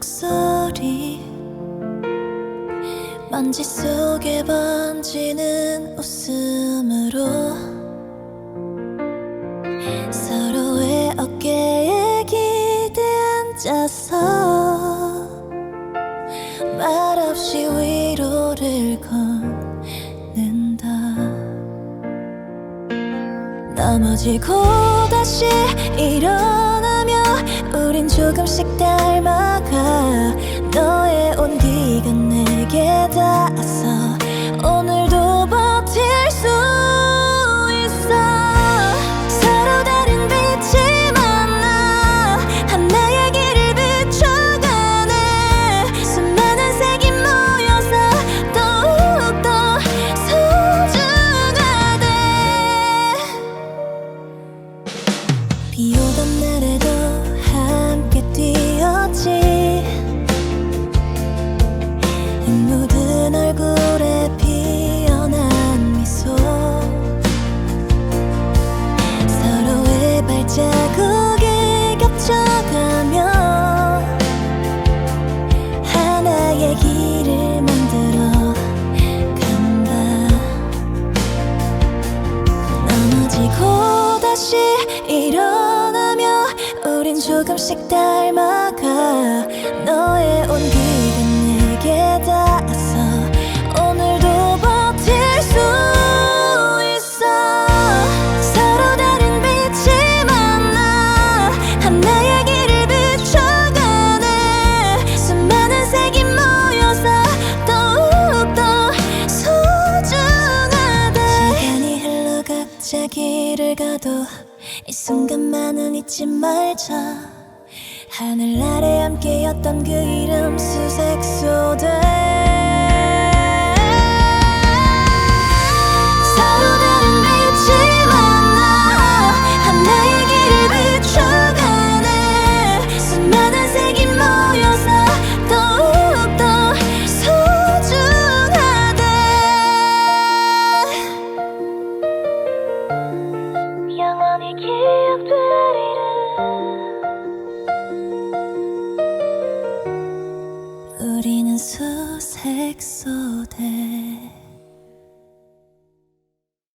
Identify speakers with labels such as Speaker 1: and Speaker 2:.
Speaker 1: 목소리. 먼지 속에 번지는 웃음으로 서로의 어깨에 기대 앉아서 말없이 위로를 건넨다. 넘어지고 다시 우린 조금씩 닮아가 너의 온기가 내게 닿아서 오늘도 버틸 수 있어. 서로 다른 빛이 만나 하나의 길을 비춰가네. 수많은 색이 모여서 더욱더 소중하대. 비 오던 조금씩 닮아가 너의 온기 가도 이 순간만은 잊지 말자. 하늘 아래 함께였던 그 이름 수색 소대 색소대